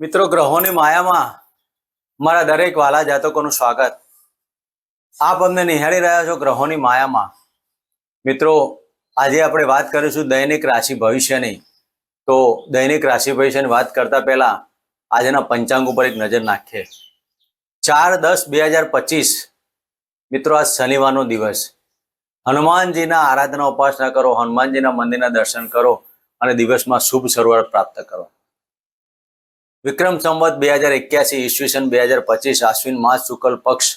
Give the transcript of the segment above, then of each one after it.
મિત્રો, ગ્રહોની માયામાં મારા દરેક વાલા જાતકોનું સ્વાગત. આપ અમને નિહાળી રહ્યા છો ગ્રહોની માયામાં. મિત્રો, આજે આપણે વાત કરીશું દૈનિક રાશિ ભવિષ્યની. તો દૈનિક રાશિ ભવિષ્યની વાત કરતા પહેલા આજના પંચાંગ ઉપર એક નજર નાખીએ. ચાર દસ બે હજાર પચીસ, મિત્રો આજ શનિવારનો દિવસ. હનુમાનજીના આરાધના ઉપાસના કરો, હનુમાનજીના મંદિરના દર્શન કરો અને દિવસમાં શુભ શરૂઆત પ્રાપ્ત કરો. વિક્રમ સંવત બે હજાર એક્યાસી ઈસવીસન બે હજાર પચીસ આશ્વિન માસ શુક્લ પક્ષ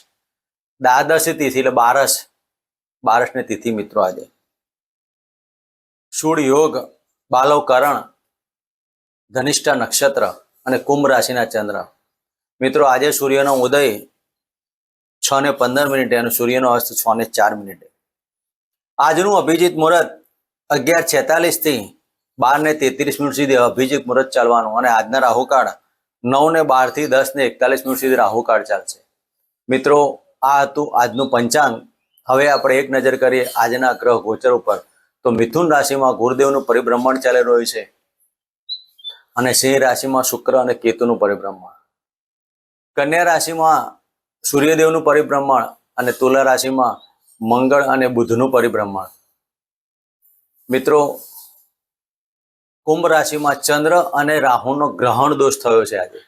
દ્વાદશી તિથિ એટલે બારસ. બારસની તિથિ મિત્રો આજે. સૂળ યોગ બાલવકરણ ધનિષ્ઠા નક્ષત્ર અને કુંભ રાશિના ચંદ્ર. મિત્રો, આજે સૂર્યનો ઉદય છ ને પંદર મિનિટે અને સૂર્યનો અસ્ત છ ને ચાર મિનિટે. આજનું અભિજીત મુહૂર્ત અગિયાર છેતાલીસથી બાર ને તેત્રીસ મિનિટ સુધી અભિજીત મુહૂર્ત ચાલવાનું અને આજના રાહુકાળ નવ ને બારથી દસ ને એકતાલીસ મિનિટ સુધી રાહુકાળ ચાલશે. મિત્રો, આ હતું આજનું પંચાંગ. હવે આપણે એક નજર કરીએ આજના ગ્રહ ગોચર ઉપર. તો મિથુન રાશિમાં ગુરુદેવનું પરિભ્રમણ ચાલી રહ્યું છે. અને સિંહ રાશિમાં શુક્ર અને કેતુનું પરિભ્રમણ. કન્યા રાશિમાં સૂર્યદેવનું પરિભ્રમણ અને તુલા રાશિમાં મંગળ અને બુધનું પરિભ્રમણ. મિત્રો કુંભ રાશિમાં ચંદ્ર અને રાહુનો ગ્રહણ દોષ થયો છે આજે.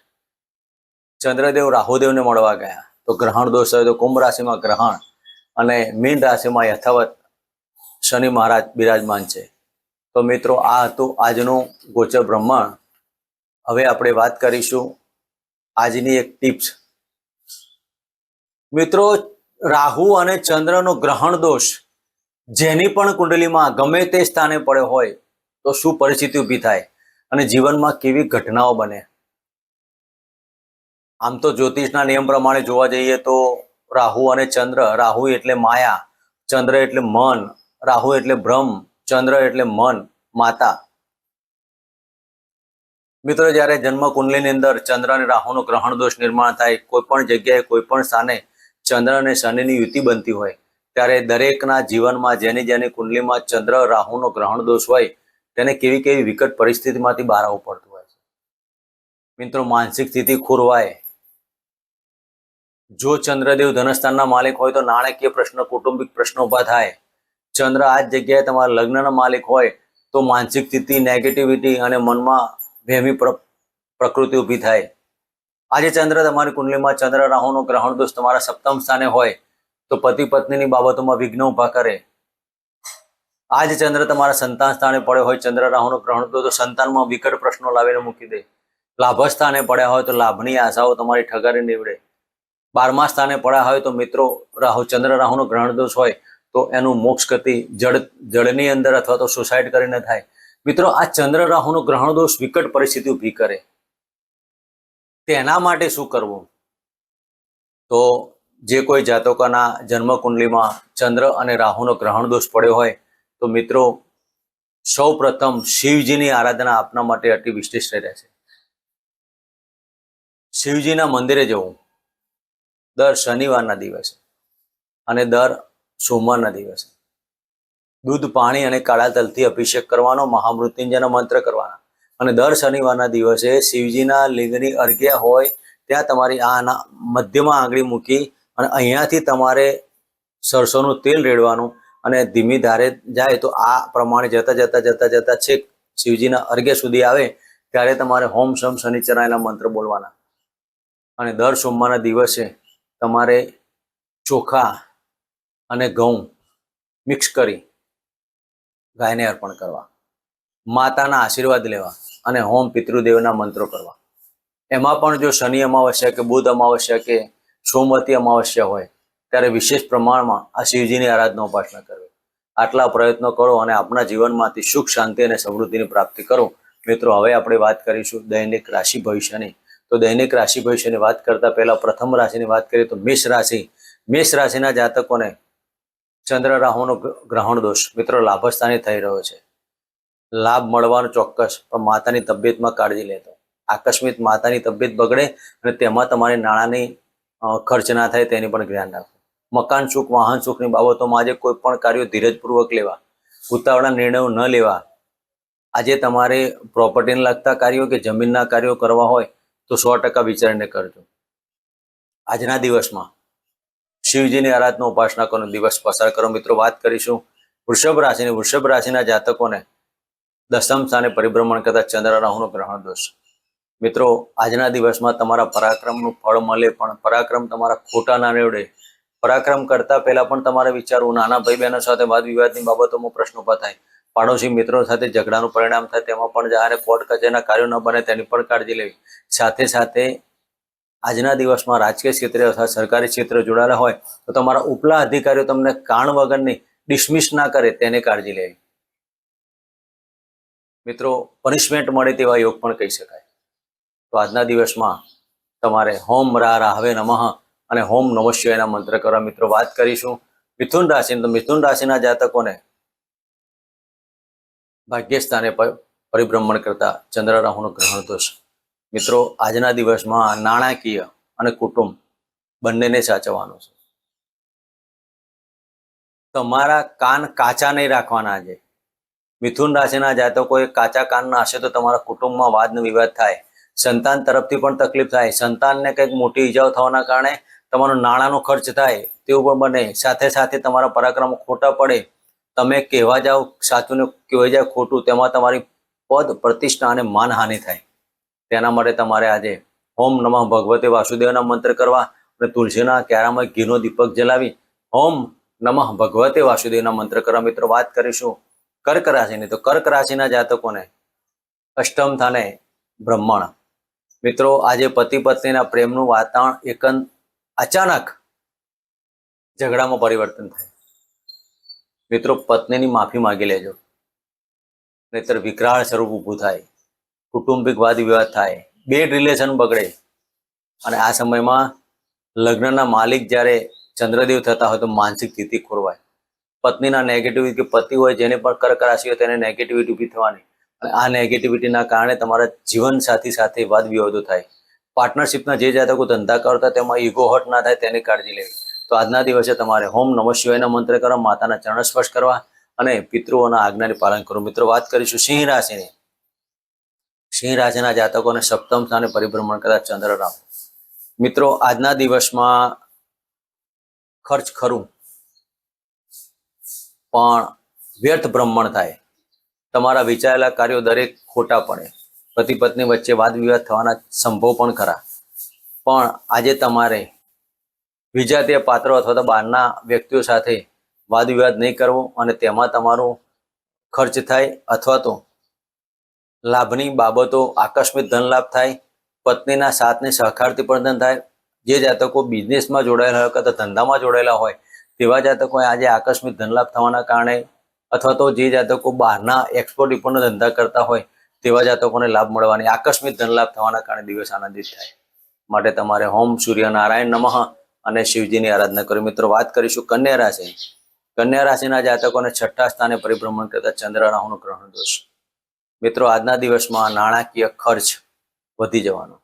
ચંદ્રદેવ રાહુદેવને મળવા ગયા. તો ગ્રહણ દોષ થયો તો કુંભ રાશિમાં ગ્રહણ અને મીન રાશિમાં યથાવત શનિ મહારાજ બિરાજમાન છે. તો મિત્રો, આ હતું આજનું ગોચર બ્રહ્માંડ. હવે આપણે વાત કરીશું આજની એક ટિપ્સ. મિત્રો, રાહુ અને ચંદ્રનો ગ્રહણ દોષ જેની પણ કુંડલીમાં ગમે તે સ્થાને પડ્યો હોય તો શું પરિસ્થિતિ ઊભી થાય અને જીવનમાં કેવી ઘટનાઓ બને? આમ તો જ્યોતિષના નિયમ પ્રમાણે જોવા જઈએ તો રાહુ અને ચંદ્ર, રાહુ એટલે માયા, ચંદ્ર એટલે મન, રાહુ એટલે બ્રહ્મ, ચંદ્ર એટલે મન, માતા. મિત્રો, જ્યારે જન્મ કુંડલીની અંદર ચંદ્ર અને રાહુનો ગ્રહણ દોષ નિર્માણ થાય, કોઈ પણ જગ્યાએ, કોઈ પણ સ્થાને ચંદ્ર અને શનિની યુતિ બનતી હોય, ત્યારે દરેકના જીવનમાં, જેની જેની કુંડલીમાં ચંદ્ર, રાહુનો ગ્રહણ દોષ હોય તેને કેવી કેવી વિકટ પરિસ્થિતિમાંથી બહાર આવવું પડતું હોય છે. મિત્રો, માનસિક સ્થિતિ ખોરવાય. જો ચંદ્રદેવ ધનસ્થાનના માલિક હોય તો નાણાકીય પ્રશ્ન, કૌટુંબિક પ્રશ્નો ઊભા થાય. ચંદ્ર આ જગ્યાએ તમારા લગ્નના માલિક હોય તો માનસિક સ્થિતિ નેગેટિવિટી અને મનમાં વહેમી પ્ર- પ્રકૃતિ ઊભી થાય. આજે ચંદ્ર તમારી કુંડલીમાં ચંદ્ર રાહુનો ગ્રહણ દોષ તમારા સપ્તમ સ્થાને હોય તો પતિ પત્નીની બાબતોમાં વિઘ્ન ઊભા કરે. આજ ચંદ્ર તમારા સંતાન સ્થાને પડ્યો હોય, ચંદ્ર રાહુનો ગ્રહણ તો સંતાનમાં વિકટ પ્રશ્નો લાવીને મૂકી દે. લાભ સ્થાને પડ્યા હોય, તો લાભની આશાઓ તમારી ઠગારી નીવડે. બારમા સ્થાને પડ્યા હોય, તો મિત્રો રાહુ, ચંદ્ર રાહુનો ગ્રહણ દોષ હોય, તો એનું મોક્ષ ગતિ જળ, જળની અંદર અથવા તો સુસાઇડ કરીને થાય. મિત્રો, આ ચંદ્ર રાહુનો ગ્રહણ દોષ વિકટ પરિસ્થિતિ ઊભી કરે. તેના માટે શું કરવું? તો જે કોઈ જાતકોના જન્મ કુંડલીમાં ચંદ્ર અને રાહુનો ગ્રહણ દોષ પડ્યો હોય તો મિત્રો સૌ પ્રથમ શિવજીની આરાધના આપના માટે અતિ વિશિષ્ટ રહેશે શિવજીના મંદિરે જવું દર શનિવારના દિવસે અને દર સોમવારના દિવસે. દૂધ, પાણી અને કાળા તલથી અભિષેક કરવાનો, મહામૃત્યુંજયના મંત્ર કરવાના. અને દર શનિવારના દિવસે શિવજીના લિંગની અર્ઘ્ય હોય, ત્યાં તમારી આના મધ્યમાં આંગળી મૂકી અને અહીંયાથી તમારે સરસોનું તેલ રેડવાનું અને ધીમી ધારે જાય તો આ પ્રમાણે જતા જતા જતા જતા છેક શિવજીના અર્ઘ્ય સુધી આવે, ત્યારે તમારે હોમ શમ શનિચરાયના મંત્ર બોલવાના. અને દર સોમવારના દિવસે તમારે ચોખા અને ઘઉં મિક્સ કરી ગાયને અર્પણ કરવા, માતાના આશીર્વાદ લેવા અને હોમ પિતૃદેવના મંત્રો કરવા. એમાં પણ જો શનિ અમાવસ્યા કે બુધ અમાવસ્યા કે સોમવતી અમાવસ્યા હોય ત્યારે વિશેષ પ્રમાણમાં આ શિવજીની આરાધના ઉપાસના કરવી. આટલા પ્રયત્નો કરો અને આપણા જીવનમાંથી સુખ, શાંતિ અને સમૃદ્ધિની પ્રાપ્તિ કરો. મિત્રો, હવે આપણે વાત કરીશું દૈનિક રાશિ ભવિષ્યની. તો દૈનિક રાશિ ભવિષ્યની વાત કરતા પહેલા પ્રથમ રાશિની વાત કરીએ તો મેષ રાશિ. મેષ રાશિના જાતકોને ચંદ્ર રાહુનો ગ્રહણ દોષ. મિત્રો, લાભસ્થાને થઈ રહ્યો છે. લાભ મળવાનો ચોક્કસ, પણ માતાની તબિયતમાં કાળજી લેતો. આકસ્મિક માતાની તબિયત બગડે અને તેમાં તમારી નાણાંની ખર્ચ ના થાય તેની પણ ધ્યાન રાખો. મકાન સુખ, વાહન સુખની બાબતોમાં આજે કોઈ પણ કાર્યો ધીરજપૂર્વક લેવા ઉતાવળા નિર્ણયો ન લેવા. આજે તમારે પ્રોપર્ટીને લગતા કાર્યો કે જમીનના કાર્યો કરવા હોય તો સો ટકા વિચારીને કરજો. આજના દિવસમાં શિવજીની આરાધના ઉપાસના કરવાનો દિવસ પસાર કરો. મિત્રો, વાત કરીશું વૃષભ રાશિની. વૃષભ રાશિના જાતકોને દસમ સ્થાને પરિભ્રમણ કરતા ચંદ્ર, રાહુનો ગ્રહણ દોષ મિત્રો, આજના દિવસમાં તમારા પરાક્રમનું ફળ મળે, પણ પરાક્રમ તમારા ખોટા ના નીવડે પરાક્રમ કરતા પહેલા પણ તમારે વિચારવું, નાના ભાઈ બહેનો સાથે વાદ વિવાદની બાબતોમાં પ્રશ્નો ઊભા થાય. પાડોશી મિત્રો સાથે ઝઘડાનું પરિણામ થાય, તેમાં પણ જ્યારે કોર્ટ કચેરીના કાર્યો ન બને તેની પણ કાળજી લેવી. સાથે સાથે આજના દિવસમાં રાજકીય ક્ષેત્રે અથવા સરકારી ક્ષેત્રે જોડાયેલા હોય, તો તમારા ઉપલા અધિકારીઓ તમને કાણ વગરની ડિસમિસ ના કરે તેને કાળજી લેવી. મિત્રો, પનિશમેન્ટ મળે તેવા યોગ પણ કહી શકાય. તો આજના દિવસમાં તમારે હોમ રા રાહવે નમઃ અને હોમ નમઃ શિવાયના મંત્ર કરવા મિત્રો વાત કરીશું. મિથુન રાશિ તો મિથુન રાશિના જાતકોને ભાગ્ય સ્થાને પરિભ્રમણ કરતા ચંદ્ર રાહુનો ગ્રહણ દોષ મિત્રો, આજના દિવસમાં નાણાકીય અને કુટુંબ બંનેને સાચવવાનું છે. તમારા કાન કાચા નહીં રાખવાના છે. મિથુન રાશિના જાતકોએ કાચા કાનના હશે તો તમારા કુટુંબમાં વાદ વિવાદ થાય. સંતાન તરફથી પણ તકલીફ થાય. સંતાનને કંઈક મોટી ઈજાઓ થવાના કારણે તમારો નાણાંનો ખર્ચ થાય તેવું પણ બને. સાથે સાથે તમારા પરાક્રમ ખોટા પડે, તમે કહેવા જાઓ, સાચું ને કહેવાય જાય ખોટું, તેમાં તમારી પદ પ્રતિષ્ઠા અને માનહાનિ થાય. તેના માટે તમારે આજે હોમ નમઃ ભગવતે વાસુદેવના મંત્ર કરવા અને તુલસીના ક્યારામાં ઘીનો દીપક જલાવી હોમ નમઃ ભગવતે વાસુદેવના મંત્ર કરવા મિત્રો વાત કરીશું કર્ક રાશિની. તો કર્ક રાશિના જાતકોને અષ્ટમ થાને બ્રહ્મણ. મિત્રો, આજે પતિ પત્નીના પ્રેમનું વાતાવરણ એકંદ અચાનક ઝઘડામાં પરિવર્તન થાય. મિત્રો, પત્નીની માફી માંગી લેજો. નહીતર વિકરાળ સ્વરૂપ ઊભું થાય. કુટુંબિક વાદ વિવાદ થાય. બેડ રિલેશન બગડે. અને આ સમયમાં લગ્નના માલિક જ્યારે ચંદ્રદેવ થતા હોય તો માનસિક સ્થિતિ ખોરવાય. પત્નીના નેગેટિવિટી પતિ હોય જેને પણ કર્ક રાશિ હોય તેને નેગેટિવિટી ઊભી થવાની. અને આ નેગેટિવિટીના કારણે તમારા જીવન સાથી સાથે વાદ વિવાદો થાય. પાર્ટનરશિપના જે જાતકો ધંધા કરતા તેમાં ઈગો હટ ના થાય તેની કાળજી લેવી. તો આજના દિવસે તમારે હોમ નમઃ શિવાયના મંત્ર કરવા માતાના ચરણ સ્પર્શ કરવા અને પિતૃઓના આજ્ઞાની પાલન કરવું મિત્રો, વાત કરીશું સિંહ રાશિની. સિંહ રાશિના જાતકોને સપ્તમ સ્થાને પરિભ્રમણ કરતા ચંદ્રરામ. મિત્રો, આજના દિવસમાં ખર્ચ ખરું, પણ વ્યર્થ ભ્રમણ થાય. તમારા વિચારેલા કાર્યો દરેક ખોટા પડે. પતિ પત્ની વચ્ચે વાદ વિવાદ થવાના સંભવ પણ ખરા. પણ આજે તમારે વિજાતીય પાત્રો અથવા તો બહારના વ્યક્તિઓ સાથે વાદ વિવાદ નહીં કરવો અને તેમાં તમારો ખર્ચ થાય અથવા તો લાભની બાબતો, આકસ્મિક ધન લાભ થાય, પત્નીના સાથને સહકારથી પણ થાય, જે જાતકો બિઝનેસમાં જોડાયેલા હોય અથવા ધંધામાં જોડાયેલા હોય, તેવા જાતકોએ આજે આકસ્મિક ધન લાભ થવાના કારણે અથવા તો જે જાતકો બહારના એક્સપોર્ટ ઇમ્પોર્ટના ધંધા કરતા હોય તેવા જાતકોને લાભ મળવાની, આકસ્મિક ધન લાભ થવાના કારણે દિવસ આનંદિત થાય. માટે તમારે હોમ સૂર્ય નારાયણ નમઃ અને શિવજીની આરાધના કરી મિત્રો, વાત કરીશું કન્યા રાશિ કન્યા રાશિના જાતકોને છઠ્ઠા સ્થાને પરિભ્રમણ કરતા ચંદ્ર રાહુનો ગ્રહણ દોષ મિત્રો, આજના દિવસમાં નાણાકીય ખર્ચ વધી જવાનો.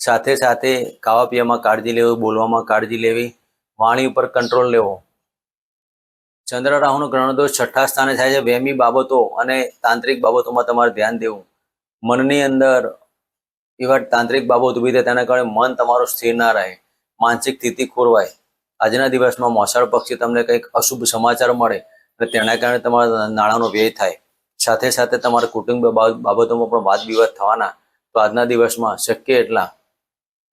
સાથે સાથે ખાવા પીવામાં કાળજી લેવી, બોલવામાં કાળજી લેવી, વાણી ઉપર કંટ્રોલ લેવો ચંદ્ર રાહુનો ગ્રહણ દોષ છઠ્ઠા સ્થાને થાય છે. વહેમી બાબતો અને તાંત્રિક બાબતોમાં તમારે ધ્યાન દેવું. મનની અંદર એવા તાંત્રિક બાબત ઊભી થાય તેના કારણે મન તમારું સ્થિર ના રહે. માનસિક સ્થિતિ ખોરવાય. આજના દિવસમાં મોસાળ પક્ષી તમને કંઈક અશુભ સમાચાર મળે અને તેના કારણે તમારા નાણાંનો વ્યય થાય. સાથે સાથે તમારા કુટુંબ બાબતોમાં પણ વાદ વિવાદ થવાના. તો આજના દિવસમાં શક્ય એટલા.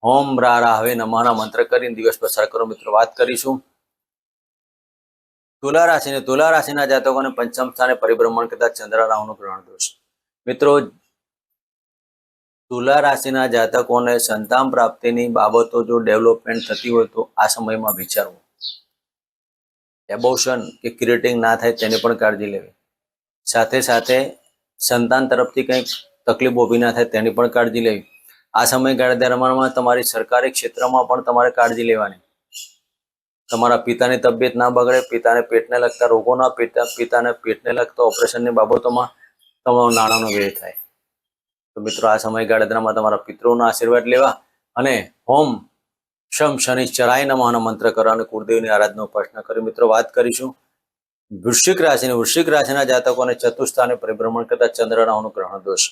હોમ રા રાહવે હવે નમઃના મંત્ર કરીને દિવસ પસાર કરો. મિત્રો, વાત કરીશું. તુલા રાશિને તુલા રાશિના જાતકોને પંચમ સ્થાને પરિભ્રમણ કરતા ચંદ્ર રાહુનો ગ્રહણ દોષ મિત્રો તુલા રાશિના જાતકોને સંતાન પ્રાપ્તિની બાબતો જો ડેવલપમેન્ટ થતી હોય તો આ સમયમાં વિચારવું. એબોશન કે ક્રિએટિંગ ના થાય તેની પણ કાળજી લેવી. સાથે સાથે સંતાન તરફથી કંઈક તકલીફ ઊભી ના થાય તેની પણ કાળજી લેવી. આ સમયગાળા દરમિયાનમાં તમારી સરકારી ક્ષેત્રમાં પણ તમારે કાળજી લેવાની. તમારા પિતાની તબિયત ના બગડે, પિતાને પેટને લગતા રોગો ના પિતા પિતાને પેટને લગતા ઓપરેશનની બાબતોમાં તમારો નાણાંનો વ્યય થાય. તો મિત્રો, આ સમયગાળામાં તમારા પિતૃઓના આશીર્વાદ લેવા અને હોમ શમ શનિ ચરાય નમાનો મંત્ર કરો અને કુળદેવની આરાધના ઉપાસના કરી મિત્રો, વાત કરીશું. વૃશ્ચિક રાશિની, વૃશ્ચિક રાશિના જાતકોને ચતુર્સ્થાને પરિભ્રમણ કરતા ચંદ્રના અનુગ્રહણ દોષ.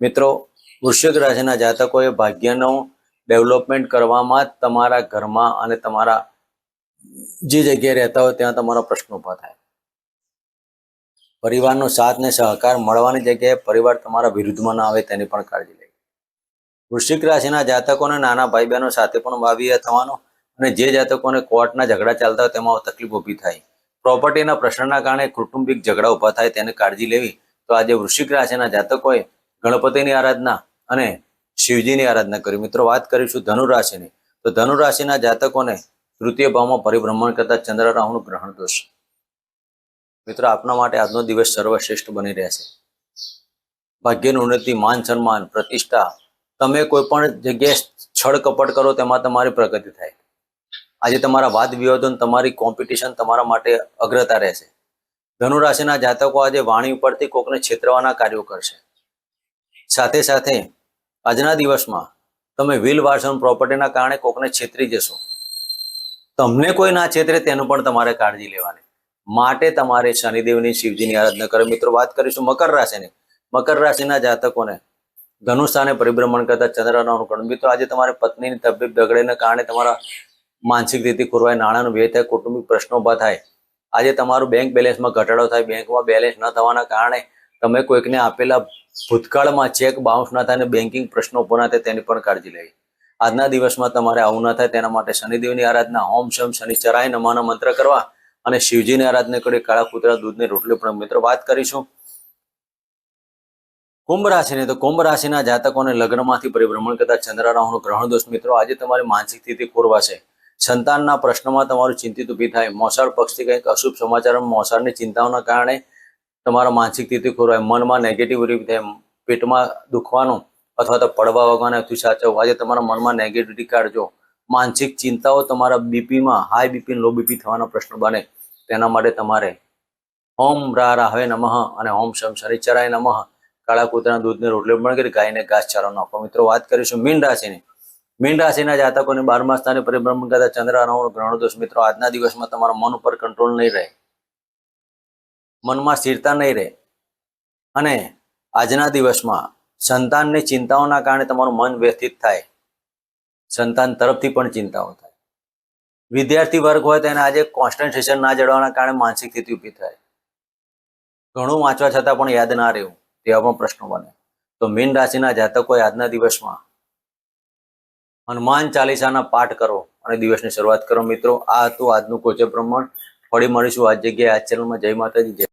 મિત્રો, વૃશ્ચિક રાશિના જાતકોએ ભાગ્યનો ડેવલપમેન્ટ કરવામાં તમારા ઘરમાં અને તમારા જે જગ્યાએ રહેતા હોય ત્યાં તમારો પ્રશ્ન ઊભા થાય. પરિવારનો સાથ ને સહકાર મળવાની જગ્યાએ પરિવાર તમારા વિરુદ્ધમાં ના આવે તેની પણ કાળજી લેવી. વૃશ્ચિક રાશિના જાતકોને નાના ભાઈ બહેનો સાથે પણ ભાવીએ થવાનો અને જે જાતકોને કોર્ટના ઝઘડા ચાલતા હોય તેમાં તકલીફ ઊભી થાય. પ્રોપર્ટીના પ્રશ્નના કારણે કૌટુંબિક ઝઘડા ઊભા થાય તેને કાળજી લેવી. તો આજે વૃશ્ચિક રાશિના જાતકોએ ગણપતિની આરાધના અને શિવજીની આરાધના કરી. મિત્રો, વાત કરીશું ધનુ રાશિની. તો ધનુ રાશિના જાતકોને તૃતીય ભાવમાં પરિભ્રમણ કરતા ચંદ્ર રાહુનું ગ્રહણ દોષ મિત્રો, આપના માટે આજનો દિવસ સર્વશ્રેષ્ઠ બની રહેશે. ભાગ્યની ઉન્નતિ, માન સન્માન, પ્રતિષ્ઠા, તમે કોઈ પણ જગ્યાએ છળ કપટ કરો તેમાં તમારી પ્રગતિ થાય. આજે તમારા વાદ વિવાદો તમારી કોમ્પિટિશન તમારા માટે અગ્રતા રહેશે. ધનુરાશિના જાતકો આજે વાણી ઉપરથી કોકને છેતરવાના કાર્યો કરશે. સાથે સાથે આજના દિવસમાં તમે વ્હીલ વાર્સન પ્રોપર્ટીના કારણે કોકને છેતરી જશો. તમને કોઈ ના છેતરે તેનું પણ તમારે કાળજી લેવાની. માટે તમારે શનિદેવની શિવજીની આરાધના કરો મિત્રો, વાત કરીશું મકર રાશિની. મકર રાશિના જાતકોને ધનુષાને પરિભ્રમણ કરતા ચંદ્રનો અનુકરણ. મિત્રો, આજે તમારે પત્નીની તબિયત બગડેને કારણે તમારા માનસિક રીતે ખોરવાય, નાણાંનો વ્યય થાય, કૌટુંબિક પ્રશ્નો ઊભા થાય. આજે તમારું બેંક બેલેન્સમાં ઘટાડો થાય. બેંકમાં બેલેન્સ ન થવાના કારણે તમે કોઈકને આપેલા ભૂતકાળમાં ચેક બાઉન્સ ના થાય અને બેન્કિંગ પ્રશ્નો ઊભો ના થાય, તેની પણ કાળજી લેવી. આજના દિવસમાં તમારે આવું ના થાય તેના માટે શનિદેવની આરાધના, ઓમ શમ શનિચરાય નમાના મંત્ર કરવા અને શિવજીની આરાધના કરી કાળા કૂતરા દૂધની રોટલી પણ મિત્રો વાત કરીશું. કુંભ રાશિની તો કુંભ રાશિના જાતકોને લગ્નમાંથી પરિભ્રમણ કરતા ચંદ્ર રાહુનું ગ્રહણ દોષ મિત્રો આજે તમારી માનસિક સ્થિતિ ખોરવાશે. સંતાનના પ્રશ્નમાં તમારું ચિંતિત ઊભી થાય. મોસાળ પક્ષથી કંઈક અશુભ સમાચાર મોસાળની ચિંતાઓના કારણે તમારા માનસિક સ્થિતિ ખોરવાય. મનમાં નેગેટિવિટી થાય. પેટમાં દુખવાનું અથવા તો પડવા વગવાના તું સાચવવું. આજે તમારા મનમાં નેગેટિવિટી કાઢજો. માનસિક ચિંતાઓ તમારા બીપીમાં હાઈ બીપી લો બીપી થવાનો પ્રશ્ન બને. તેના માટે તમારે ઓમ રા રાહવે નમઃ અને ઓમ શમ શનિચરાય નમઃ. કાળા કૂતરાના દૂધને રોટલી પણ કરી, ગાયને ઘાસચારો નાખો. મિત્રો, વાત કરીશું મીન રાશિની. મીન રાશિના જાતકોને બારમા સ્થાને પરિભ્રમણ કરતા ચંદ્ર રાહુનો ગ્રહણ દોષ. મિત્રો, આજના દિવસમાં તમારા મન ઉપર કંટ્રોલ નહીં રહે. મનમાં સ્થિરતા નહીં રહે. અને આજના દિવસમાં સંતાનની ચિંતાઓના કારણે તમારું મન વ્યથિત થાય. સંતાન તરફથી પણ ચિંતાઓ થાય. વિદ્યાર્થી વર્ગ હોય તેને આજે કોન્સન્ટ્રેશન ના જળવાના કારણે માનસિક સ્થિતિ ઊભી થાય. ઘણું વાંચવા છતાં પણ યાદ ના રહેવું, તેવા પણ પ્રશ્નો બને. તો મીન રાશિના જાતકો આજના દિવસમાં હનુમાન ચાલીસાના પાઠ કરો અને દિવસની શરૂઆત કરો મિત્રો. આ હતું આજનું કોચે પ્રમાણ. ફરી મળીશું આ જગ્યાએ. આ ચેનલમાં જય માતાજી, જય